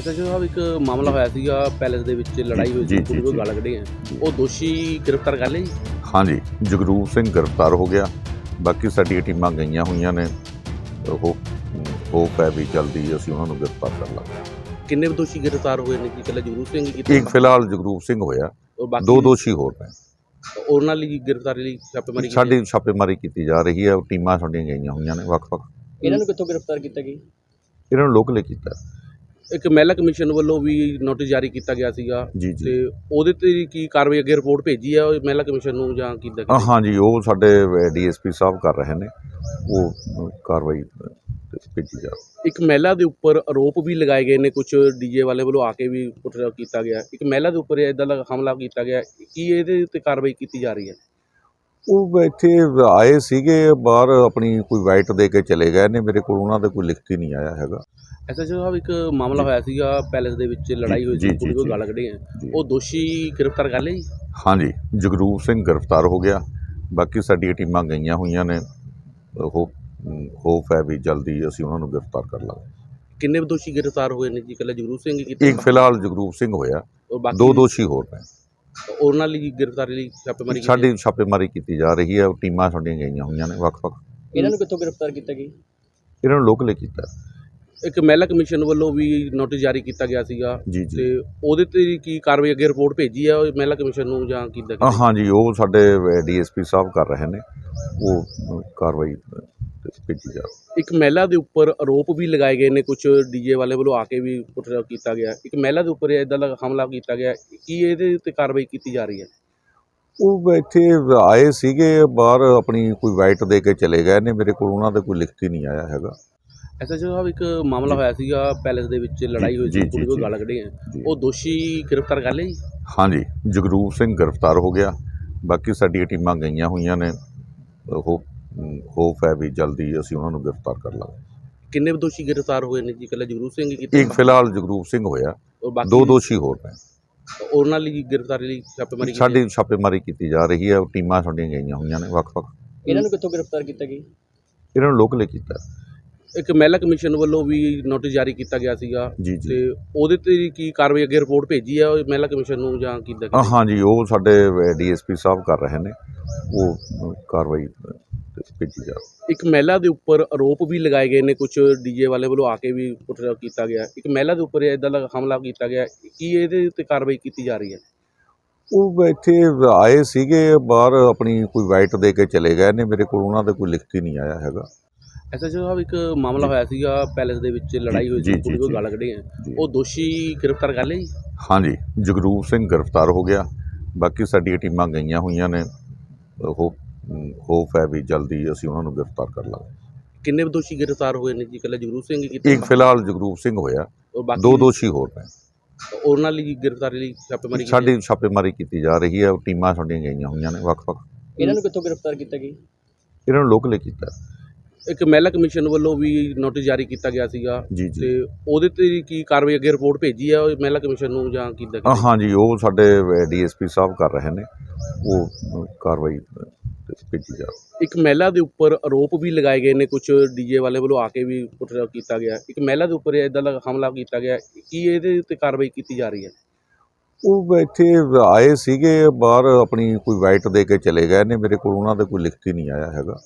SHO ਸਾਹਿਬ ਇੱਕ ਮਾਮਲਾ ਹੋਇਆ ਸੀਗਾ ਪੈਲੇਸ ਦੇ ਵਿੱਚ ਲੜਾਈ ਹੋਈ ਜੀ, ਸੀ ਜੀ, ਜੀ। ਗਾਲਾਂ ਕੱਢੀਆਂ ਜੀ। ਉਹ ਦੋਸ਼ੀ ਗ੍ਰਿਫਤਾਰ ਕਰ ਲਏ ਜੀ? ਹਾਂਜੀ ਜਗਰੂਪ ਸਿੰਘ ਗ੍ਰਿਫਤਾਰ ਹੋ ਗਿਆ। ਬਾਕੀ ਸਾਡੀਆਂ ਟੀਮਾਂ ਗਈਆਂ ਹੋਈਆਂ ਨੇ। ਉਹ ਹੋਪ ਹੈ ਵੀ ਜਲਦੀ ਅਸੀਂ ਉਹਨਾਂ ਨੂੰ ਗ੍ਰਿਫਤਾਰ ਕਰ ਲਾਂਗੇ। ਕਿੰਨੇ ਦੋਸ਼ੀ ਗ੍ਰਿਫਤਾਰ ਹੋਏ ਨੇ ਜੀ? ਕੱਲਾ ਜਗਰੂਪ ਸਿੰਘ ਕੀਤਾ ਇੱਕ ਫਿਲਹਾਲ ਜਗਰੂਪ ਸਿੰਘ ਹੋਇਆ। ਔਰ ਬਾਕੀ ਦੋ ਦੋਸ਼ੀ ਹੋਰ ਨੇ। ਉਹਨਾਂ ਲਈ ਗ੍ਰਿਫਤਾਰੀ ਲਈ ਛਾਪੇਮਾਰੀ ਕੀਤੀ ਸਾਡੀ ਛਾਪੇਮਾਰੀ ਕੀਤੀ ਜਾ ਰਹੀ ਹੈ। ਟੀਮਾਂ ਸਾਡੀਆਂ ਗਈਆਂ ਹੋਈਆਂ ਨੇ ਵੱਖ-ਵੱਖ। ਇਹਨਾਂ ਨੂੰ ਕਿੱਥੋਂ ਗ੍ਰਿਫਤਾਰ ਕੀਤਾ ਗਿਆ ਇਹਨਾਂ ਨੂੰ ਲੋਕਲੇ ਕੀਤਾ। ਇੱਕ ਮਹਿਲਾ ਕਮਿਸ਼ਨ ਵੱਲੋਂ ਵੀ ਨੋਟਿਸ ਜਾਰੀ ਕੀਤਾ ਗਿਆ ਸੀਗਾ ਜੀ ਜੀ। ਤੇ ਉਹਦੇ ਤੇ ਕੀ ਕਾਰਵਾਈ ਅੱਗੇ ਰਿਪੋਰਟ ਭੇਜੀ ਆ ਉਹ ਮਹਿਲਾ ਕਮਿਸ਼ਨ ਨੂੰ ਜਾਂ ਕਿੱਦਾਂ ਹਾਂ, ਹਾਂਜੀ ਉਹ ਸਾਡੇ ਡੀਐਸਪੀ ਸਾਹਿਬ ਕਰ ਰਹੇ ਨੇ। ਉਹ ਅ, ਕਾਰਵਾਈ ਅ, ਭੇਜੀ ਜਾ ਇੱਕ ਮਹਿਲਾ ਦੇ ਉੱਪਰ ਆਰੋਪ ਵੀ ਲਗਾਏ ਗਏ ਨੇ ਕੁਝ ਡੀਜੇ ਵਾਲੇ ਵੱਲੋਂ ਆ ਕੇ ਵੀ ਕੁਛ ਕੀਤਾ ਗਿਆ। ਇੱਕ ਮਹਿਲਾ ਦੇ ਉੱਪਰ ਇਦਾਂ ਦਾ ਹਮਲਾ ਕੀਤਾ ਗਿਆ। ਕੀ ਇਹਦੇ ਉੱਤੇ ਕਾਰਵਾਈ ਕੀਤੀ ਜਾ ਰਹੀ ਹੈ? ਉਹ ਇੱਥੇ ਆਏ ਸੀਗੇ ਬਾਹਰ ਆਪਣੀ ਕੋਈ ਵਾਈਟ ਦੇ ਕੇ ਚਲੇ ਗਏ ਨੇ ਮੇਰੇ ਕੋਲ ਉਹਨਾਂ ਦੇ ਕੋਈ ਲਿਖਤੀ ਨਹੀਂ ਆਇਆ ਹੈਗਾ। ਐਸਐਚਓ ਸਾਹਿਬ ਇੱਕ ਮਾਮਲਾ ਹੋਇਆ ਸੀਗਾ ਪੈਲੇਸ ਦੇ ਵਿੱਚ ਲੜਾਈ ਹੋਈ ਸੀ ਕੁੜੀ ਜੀ। ਗਾਲਾਂ ਕੱਢੀਆਂ। ਉਹ ਦੋਸ਼ੀ ਗ੍ਰਿਫਤਾਰ ਕਰ ਜੀ? ਹਾਂਜੀ ਜਗਰੂਪ ਸਿੰਘ ਗ੍ਰਿਫਤਾਰ ਹੋ ਗਿਆ। ਬਾਕੀ ਸਾਡੀਆਂ ਟੀਮਾਂ ਗਈਆਂ ਹੋਈਆਂ ਨੇ। ਉਹ ਹੋਪ ਹੈ ਵੀ ਜਲਦੀ ਅਸੀਂ ਉਹਨਾਂ ਨੂੰ ਗ੍ਰਿਫਤਾਰ ਕਰ ਲਾਂਗੇ। ਕਿੰਨੇ ਦੋਸ਼ੀ ਗ੍ਰਿਫਤਾਰ ਹੋਏ ਨੇ ਜੀ? ਕੱਲਾ ਜਗਰੂਪ ਸਿੰਘ ਹੀ ਕੀਤਾ ਇੱਕ ਫਿਲਹਾਲ ਜਗਰੂਪ ਸਿੰਘ ਹੋਇਆ। ਔਰ ਬਾਕੀ ਦੋ ਦੋਸ਼ੀ ਹੋਰ ਨੇ। ਉਹਨਾਂ ਲਈ ਗ੍ਰਿਫਤਾਰੀ ਲਈ ਛਾਪੇਮਾਰੀ ਕੀਤੀ ਸਾਡੀ ਛਾਪੇਮਾਰੀ ਕੀਤੀ ਜਾ ਰਹੀ ਹੈ। ਟੀਮਾਂ ਸਾਡੀਆਂ ਗਈਆਂ ਹੋਈਆਂ ਨੇ ਵੱਖ-ਵੱਖ। ਇਹਨਾਂ ਨੂੰ ਕਿੱਥੋਂ ਗ੍ਰਿਫਤਾਰ ਕੀਤਾ ਗਿਆ? ਇਹਨਾਂ ਨੂੰ ਲੋਕਲੇ ਕੀਤਾ। ਇੱਕ ਮਹਿਲਾ ਕਮਿਸ਼ਨ ਵੱਲੋਂ ਵੀ ਨੋਟਿਸ ਜਾਰੀ ਕੀਤਾ ਗਿਆ ਸੀਗਾ। ਜੀ ਜੀ। ਤੇ ਉਹਦੇ ਤੇ ਕੀ ਕਾਰਵਾਈ ਅੱਗੇ ਰਿਪੋਰਟ ਭੇਜੀ ਆ? ਉਹ ਮਹਿਲਾ ਕਮਿਸ਼ਨ ਨੂੰ ਜਾਂ ਕਿੱਦਾਂ? ਹਾਂ, ਹਾਂਜੀ ਉਹ ਸਾਡੇ ਡੀਐਸਪੀ ਸਾਹਿਬ ਕਰ ਰਹੇ ਨੇ। ਉਹ ਅ, ਕਾਰਵਾਈ ਅ, ਭੇਜੀ ਜਾ ਇੱਕ ਮਹਿਲਾ ਦੇ ਉੱਪਰ ਆਰੋਪ ਵੀ ਲਗਾਏ ਗਏ ਨੇ ਕੁਝ ਡੀਜੇ ਵਾਲੇ ਵੱਲੋਂ ਆ ਕੇ ਵੀ ਕੁਛ ਕੀਤਾ ਗਿਆ। ਇੱਕ ਮਹਿਲਾ ਦੇ ਉੱਪਰ ਇਦਾਂ ਦਾ ਹਮਲਾ ਕੀਤਾ ਗਿਆ। ਕੀ ਇਹਦੇ ਉੱਤੇ ਕਾਰਵਾਈ ਕੀਤੀ ਜਾ ਰਹੀ ਹੈ? ਉਹ ਇੱਥੇ ਆਏ ਸੀਗੇ ਬਾਹਰ ਆਪਣੀ ਕੋਈ ਵਾਈਟ ਦੇ ਕੇ ਚਲੇ ਗਏ ਨੇ। ਮੇਰੇ ਕੋਲ ਉਹਨਾਂ ਦੇ ਕੋਈ ਲਿਖਤੀ ਨਹੀਂ ਆਇਆ ਹੈਗਾ। ਐਸਐਚਓ ਸਾਹਿਬ ਇੱਕ ਮਾਮਲਾ ਹੋਇਆ ਸੀਗਾ ਪੈਲੇਸ ਦੇ ਵਿੱਚ ਲੜਾਈ ਹੋਈ ਸੀ ਕੁੜੀ ਕੋਲ। ਗਾਲਾਂ ਕੱਢੀਆਂ। ਜੀ। ਉਹ ਦੋਸ਼ੀ ਗ੍ਰਿਫਤਾਰ ਕਰ ਲਏ ਜੀ? ਹਾਂਜੀ ਜਗਰੂਪ ਸਿੰਘ ਗ੍ਰਿਫਤਾਰ ਹੋ ਗਿਆ। ਬਾਕੀ ਸਾਡੀਆਂ ਟੀਮਾਂ ਗਈਆਂ ਹੋਈਆਂ ਨੇ। ਉਹ ਹੋਪ ਹੈ ਵੀ ਜਲਦੀ ਅਸੀਂ ਉਹਨਾਂ ਨੂੰ ਗ੍ਰਿਫਤਾਰ ਕਰ ਲਾਂਗੇ। ਕਿੰਨੇ ਦੋਸ਼ੀ ਗ੍ਰਿਫਤਾਰ ਹੋਏ ਨੇ ਜੀ? ਕੱਲਾ ਜਗਰੂਪ ਸਿੰਘ ਹੀ ਕੀਤਾ ਇੱਕ ਫਿਲਹਾਲ ਜਗਰੂਪ ਸਿੰਘ ਹੋਇਆ। ਔਰ ਬਾਕੀ ਦੋ ਦੋਸ਼ੀ ਹੋਰ ਨੇ। ਉਹਨਾਂ ਲਈ ਗ੍ਰਿਫਤਾਰੀ ਲਈ ਛਾਪੇਮਾਰੀ ਕੀਤੀ ਸਾਡੀ ਛਾਪੇਮਾਰੀ ਕੀਤੀ ਜਾ ਰਹੀ ਹੈ। ਟੀਮਾਂ ਸਾਡੀਆਂ ਗਈਆਂ ਹੋਈਆਂ ਨੇ ਵੱਖ-ਵੱਖ। ਇਹਨਾਂ ਨੂੰ ਕਿੱਥੋਂ ਗ੍ਰਿਫਤਾਰ ਕੀਤਾ ਗਿਆ? ਇਹਨਾਂ ਨੂੰ ਲੋਕਲੇ ਕੀਤਾ। ਇੱਕ ਮਹਿਲਾ ਕਮਿਸ਼ਨ ਵੱਲੋਂ ਵੀ ਨੋਟਿਸ ਜਾਰੀ ਕੀਤਾ ਗਿਆ ਸੀਗਾ। ਜੀ ਜੀ। ਤੇ ਉਹਦੇ ਤੇ ਕੀ ਕਾਰਵਾਈ ਅੱਗੇ ਰਿਪੋਰਟ ਭੇਜੀ ਆ? ਉਹ ਮਹਿਲਾ ਕਮਿਸ਼ਨ ਨੂੰ ਜਾਂ ਕਿੱਦਾਂ? ਹਾਂ, ਹਾਂਜੀ ਉਹ ਸਾਡੇ ਡੀਐਸਪੀ ਸਾਹਿਬ ਕਰ ਰਹੇ ਨੇ। ਉਹ ਕਾਰਵਾਈ ਭੇਜੀ ਜਾ ਇੱਕ ਮਹਿਲਾ ਦੇ ਉੱਪਰ ਆਰੋਪ ਵੀ ਲਗਾਏ ਗਏ ਨੇ ਕੁਝ ਡੀਜੇ ਵਾਲੇ ਵੱਲੋਂ ਆ ਕੇ ਵੀ ਕੁਛ ਕੀਤਾ ਗਿਆ। ਇੱਕ ਮਹਿਲਾ ਦੇ ਉੱਪਰ ਇਦਾਂ ਦਾ ਹਮਲਾ ਕੀਤਾ ਗਿਆ। ਕੀ ਇਹਦੇ ਉੱਤੇ ਕਾਰਵਾਈ ਕੀਤੀ ਜਾ ਰਹੀ ਹੈ? ਉਹ ਇੱਥੇ ਆਏ ਸੀਗੇ ਬਾਹਰ ਆਪਣੀ ਕੋਈ ਵਾਈਟ ਦੇ ਕੇ ਚਲੇ ਗਏ ਨੇ। ਮੇਰੇ ਕੋਲ ਉਹਨਾਂ ਦੇ ਕੋਈ ਲਿਖਤੀ ਨਹੀਂ ਆਇਆ ਹੈਗਾ। ਐਸਐਚਓ ਸਾਹਿਬ ਇੱਕ ਮਾਮਲਾ ਹੋਇਆ ਸੀਗਾ ਪੈਲੇਸ ਦੇ ਵਿੱਚ ਲੜਾਈ ਹੋਈ ਸੀ ਕੁੜੀ ਜੀ। ਗਾਲਾਂ ਕੱਢੀਆਂ ਜੀ। ਉਹ ਦੋਸ਼ੀ ਗ੍ਰਿਫਤਾਰ ਕਰ ਜੀ? ਹਾਂਜੀ ਜਗਰੂਪ ਸਿੰਘ ਗ੍ਰਿਫਤਾਰ ਹੋ ਗਿਆ। ਬਾਕੀ ਸਾਡੀਆਂ ਟੀਮਾਂ ਗਈਆਂ ਹੋਈਆਂ ਨੇ। ਉਹ ਹੋਪ ਹੈ ਵੀ ਜਲਦੀ ਅਸੀਂ ਉਹਨਾਂ ਨੂੰ ਗ੍ਰਿਫਤਾਰ ਕਰ ਲਾਂਗੇ। ਕਿੰਨੇ ਦੋਸ਼ੀ ਗ੍ਰਿਫਤਾਰ ਹੋਏ ਨੇ ਜੀ? ਕੱਲਾ ਜਗਰੂਪ ਸਿੰਘ ਹੀ ਕੀਤਾ ਇੱਕ ਫਿਲਹਾਲ ਜਗਰੂਪ ਸਿੰਘ ਹੋਇਆ। ਔਰ ਬਾਕੀ ਦੋ ਦੋਸ਼ੀ ਹੋਰ ਨੇ। ਉਹਨਾਂ ਲਈ ਗ੍ਰਿਫਤਾਰੀ ਲਈ ਛਾਪੇਮਾਰੀ ਕੀਤੀ ਸਾਡੀ ਛਾਪੇਮਾਰੀ ਕੀਤੀ ਜਾ ਰਹੀ ਹੈ। ਟੀਮਾਂ ਸਾਡੀਆਂ ਗਈਆਂ ਹੋਈਆਂ ਨੇ ਵੱਖ-ਵੱਖ। ਇਹਨਾਂ ਨੂੰ ਕਿੱਥੋਂ ਗ੍ਰਿਫਤਾਰ ਕੀਤਾ ਗਿਆ ਇਹਨਾਂ ਨੂੰ ਲੋਕਲੇ ਕੀਤਾ। ਇੱਕ ਮਹਿਲਾ ਕਮਿਸ਼ਨ ਵੱਲੋਂ ਵੀ ਨੋਟਿਸ ਜਾਰੀ ਕੀਤਾ ਗਿਆ ਸੀਗਾ। ਜੀ ਜੀ। ਤੇ ਉਹਦੇ ਤੇ ਕੀ ਕਾਰਵਾਈ ਅੱਗੇ ਰਿਪੋਰਟ ਭੇਜੀ ਆ? ਮਹਿਲਾ ਕਮਿਸ਼ਨ ਨੂੰ ਜਾਂ ਕਿੱਦਾਂ? ਹਾਂ, ਹਾਂਜੀ ਉਹ ਸਾਡੇ ਡੀਐਸਪੀ ਸਾਹਿਬ ਕਰ ਰਹੇ ਨੇ। ਉਹ ਕਾਰਵਾਈ ਭੇਜੀ ਜਾ ਇੱਕ ਮਹਿਲਾ ਦੇ ਉੱਪਰ ਆਰੋਪ ਵੀ ਲਗਾਏ ਗਏ ਨੇ ਕੁਝ ਡੀਜੇ ਵਾਲੇ ਵੱਲੋਂ ਆ ਕੇ ਵੀ ਕੁਛ ਕੀਤਾ ਗਿਆ। ਇੱਕ ਮਹਿਲਾ ਦੇ ਉੱਪਰ ਇਦਾਂ ਦਾ ਹਮਲਾ ਕੀਤਾ ਗਿਆ। ਕੀ ਇਹਦੇ ਉੱਤੇ ਕਾਰਵਾਈ ਕੀਤੀ ਜਾ ਰਹੀ ਹੈ? ਉਹ ਇੱਥੇ ਆਏ ਸੀਗੇ ਬਾਹਰ ਆਪਣੀ ਕੋਈ ਵਾਈਟ ਦੇ ਕੇ ਚਲੇ ਗਏ ਨੇ। ਮੇਰੇ ਕੋਲ ਉਹਨਾਂ ਦੇ ਕੋਈ ਲਿਖਤੀ ਨਹੀਂ ਆਇਆ ਹੈਗਾ।